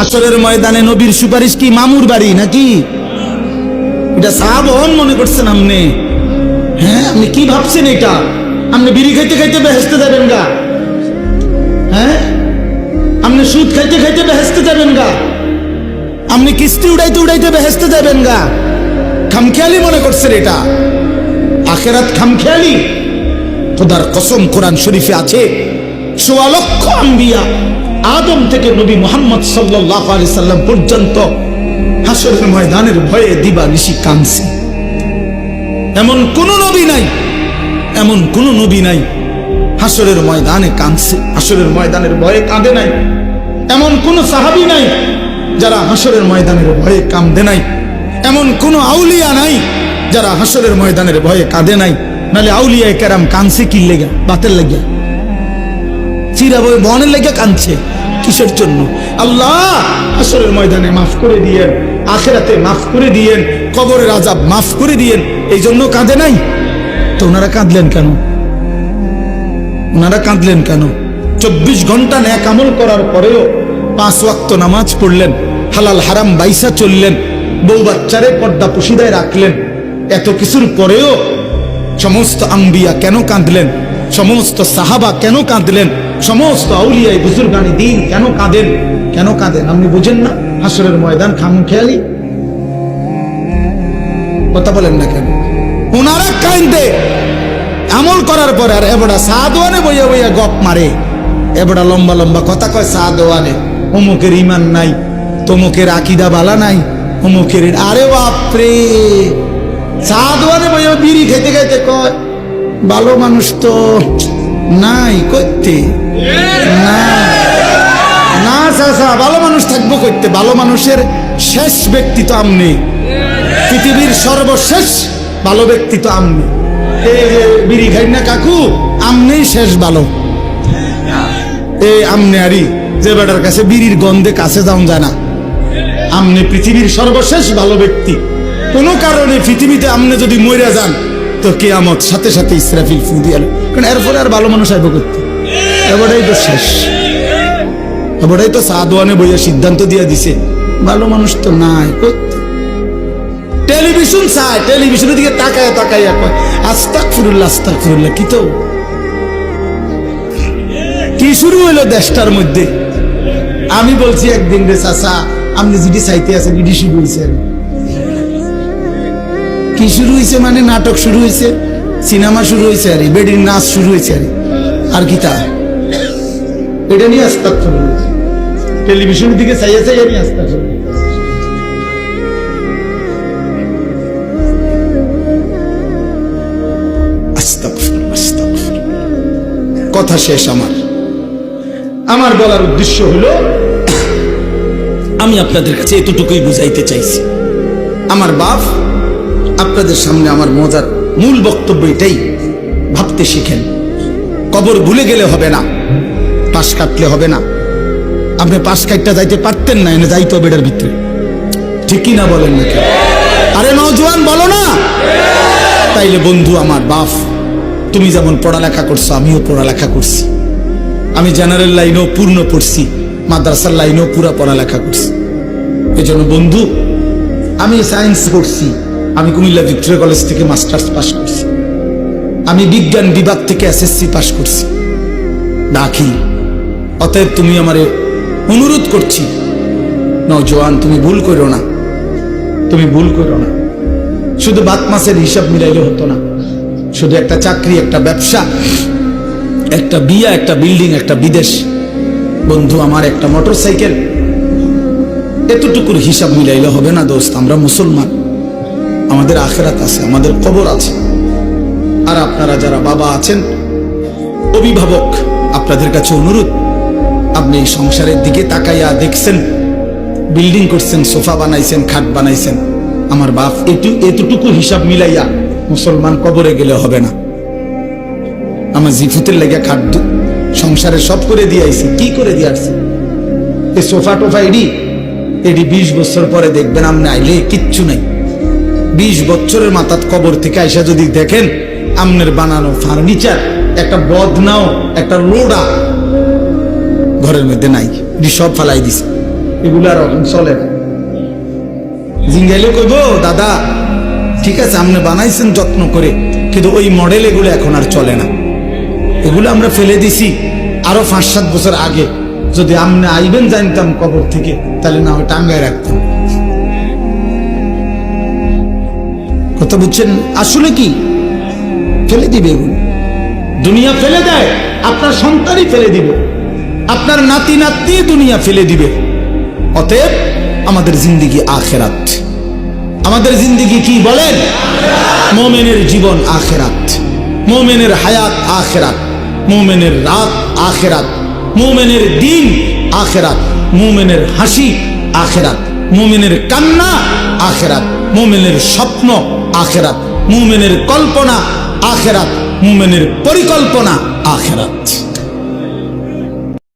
আসরের ময়দানে নবীর সুপারিশ কি মামুর বাড়ি নাকি? এটা সাহাবহন মনে করছেন আপনি হ্যাঁ আপনি কি ভাবছেন এটা? আপনি বিড়ি খাইতে খাইতে বেহেস্তে যাবেন গা। হ্যাঁ? আপনি সুদ খাইতে খাইতে বেহেস্তে যাবেন গা। আপনি কিস্তি উড়াইতে উড়াইতে বেহেস্তে যাবেন গা। খামখেয়ালি মনে করছেন এটা। আখেরাত খামখেয়ালি। খোদার কসম কোরআন শরীফে আছে সোয়া লক্ষ আম্বিয়া আদম থেকে নবী মোহাম্মদ সাল্লাহ আলি সাল্লাম পর্যন্ত হাসরের ময়দানের ভয়ে দিবা নিশি কানছে এমন কোন নবী নাই, এমন কোন নবী নাই, হাসরের ময়দানে কাঁদছে, হাসরের ময়দানের ভয়ে কাঁদে নাই। এমন কোন সাহাবী নাই যারা হাসরের ময়দানের ভয়ে কাঁদে নাই। এমন কোন আউলিয়া নাই যারা হাসরের ময়দানের ভয়ে কাঁদে নাই। নালে আউলিয়া কেরাম কানছে কি লেগে, বাতের লেগে? চিরা বই বনের লেগে কানছে কিসের জন্য? আল্লাহ, হাসরের ময়দানে মাফ করে দিয়েন, আখেরাতে মাফ করে দিয়েন, কবরের আজাব মাফ করে দিয়েন এই জন্য কাঁদে নাই? তো ওনারা কাঁদলেন কেন? ওনারা কাঁদলেন কেন? চব্বিশ ঘণ্টা ন্যাক আমল করার পরেও পাঁচ ওয়াক্ত নামাজ পড়লেন, হালাল হারাম বাইসা চললেন, বউ বাচ্চারে পর্দা পুশিদায় রাখলেন, এত কিছুর পরেও সমস্ত আম্বিয়া কেন কাঁদলেন? সমস্ত সাহাবা কেন কাঁদলেন? সমস্ত আউলিয়াই বুজুর্গানি দিন কেন কাঁদেন? কেন কাঁদেন? আপনি বুঝেন না? হাসরের ময়দান খাম খেয়ালি। কথা বলেন না কেন? ওনারা কান্দে আমল করার পরে আর এবড়া সাদওয়ানে বইয়া বইয়া গপ মারে। এবড়া লম্বা লম্বা কথা কয় সাদওয়ানে। অমুকের ইমান নাই, তমুকের আকিদা বালা নাই, অমুকের আরে বাপরে। সাদওয়ানে বইয়া বিড়ি খেতে খেতে কয় ভালো মানুষ তো নাই করতে না না চাচা ভালো মানুষ থাকব করতে ভালো মানুষের শেষ ব্যক্তি তো আমনি। পৃথিবীর সর্বশেষ ভালো ব্যক্তি তো আমনি। বিড়ি খাই না কাকু? আমনেই শেষ ভালো। এই আমনে আরি, যে বেটার কাছে বিড়ির গন্ধে কাছে যাওয়া যায় না। আমনে পৃথিবীর সর্বশেষ ভালো ব্যক্তি। কোন কারণে পৃথিবীতে আমনে যদি মরে যান তো কেয়ামত সাথে সাথে ইসরাফিল ফু দিয়ে কারণ এরপরে আর ভালো মানুষ আইব করতে। এবারেই তো শেষ। এবারেই তো সাদওয়ানে বইয়া সিদ্ধান্ত দিয়ে দিছে। ভালো মানুষ তো নাই করতে। টেলিভিশন চায় টেলিভিশনের দিকে তাকায় তাকাইয়া কয় আস্তাক ফিরুল্লাহ আস্তাক ফিরুল্লাহ কি তো? কি শুরু হইল দেশটার মধ্যে? আমি বলছি একদিন রে চাচা, আপনি যেটি চাইতে আছেন শুরু হয়েছে কি শুরু হয়েছে মানে নাটক শুরু হয়েছে সিনেমা শুরু হয়েছে আরে বেডির নাচ শুরু হয়েছে আরে। আর কি তা? এটা নিয়ে আস্তাক টেলিভিশনের দিকে চাইয়া চাইয়া নিয়ে আস্তাক। কথা শেষ আমার। আমার বলার উদ্দেশ্য হলো, আমি আপনাদের কাছে এতটুকুই বুঝাইতে চাইছি। আমার বাপ আপনাদের সামনে আমার মজার মূল বক্তব্য এটাই। ভাবতে শিখেন। কবর ভুলে গেলে হবে না। পাশ কাটলে হবে না। আপনি পাশ কাটটা যাইতে পারতেন না, এনে যাইতে হবে এটার ভিতরে। ঠিকই না বলেন নাকি আরে নজওয়ান বলো না। তাইলে বন্ধু, আমার বাপ, তুমি যেমন পড়ালেখা করছ, আমিও পড়ালেখা করছি। আমি জেনারেল লাইনেও পূর্ণ পড়ছি, মাদ্রাসার লাইনেও পুরা পড়ালেখা করছি। এই জন্য বন্ধু, আমি সায়েন্স পড়ছি। আমি কুমিল্লা ভিক্টোরিয়া কলেজ থেকে মাস্টার্স পাস করছি। আমি বিজ্ঞান বিভাগ থেকে এসএসসি পাস করছি। ডাকি অতএব তুমি আমারে অনুরোধ করছি। নজওয়ান তুমি ভুল করো না। তুমি ভুল করো না। শুধু বাত মাসের হিসাব মিলাইলে হতো না। শুধু একটা চাকরি, একটা ব্যবসা, একটা বিয়া, একটা বিল্ডিং, একটা বিদেশ। বন্ধু, আমার একটা মোটর সাইকেল এতটুকুর হিসাব মিলাইলে হবে না দোস্ত, আমরা মুসলমান। আমাদের আখেরাত আছে, আমাদের কবর আছে। আর আপনারা যারা বাবা আছেন, অভিভাবক, আপনাদের কাছে অনুরোধ, আপনি এই সংসারের দিকে তাকাইয়া দেখছেন, বিল্ডিং করছেন, সোফা বানাইছেন, খাট বানাইছেন, আমার বাপ এটু, এতটুকু হিসাব মিলাইয়া মুসলমান কবরে গেলে হবে না। আমার জিফুতের লেগে খাট সংসারে সব করে দিয়ে আইছি, কি করে দিয়ে আসছি? এই সোফা টোফা এডি এডি বিশ বছর পরে দেখবেন আপনি আইলে কিচ্ছু নাই। বিশ বছরের মাথার কবর থেকে আইসা যদি দেখেন, আমনের বানানো ফার্নিচার, একটা বদনাও একটা লোডা, ঘরের মধ্যে নাই সব ফালাই দিছে। এগুলো আর চলে না। জিঙ্গাইলে কইব, দাদা, ঠিক আছে আপনি বানাইছেন যত্ন করে, কিন্তু ওই মডেল এগুলো এখন আর চলে না। এগুলো আমরা ফেলে দিছি, আরও পাঁচ সাত বছর আগে। যদি আপনি আইবেন জানতাম কবর থেকে, তাহলে না ওই টাঙ্গায় রাখতাম। কথা বুঝছেন আসলে কি? ফেলে দিবে এগুলো। দুনিয়া ফেলে দেয়, আপনার সন্তানই ফেলে দিবে। আপনার নাতি নাতি দুনিয়া ফেলে দিবে। অতএব আমাদের জিন্দিগি আখেরাত। আমাদের জিন্দিগি কি বলেন? মোমেনের জীবন আখেরাত। মোমেনের হায়াত আখেরাত। মোমেনের রাত আখেরাত। মোমেনের দিন আখেরাত। মোমেনের হাসি আখেরাত। মোমেনের কান্না আখেরাত। মোমেনের স্বপ্ন আখেরাত। মোমেনের কল্পনা আখেরাত। মোমেনের পরিকল্পনা আখেরাত।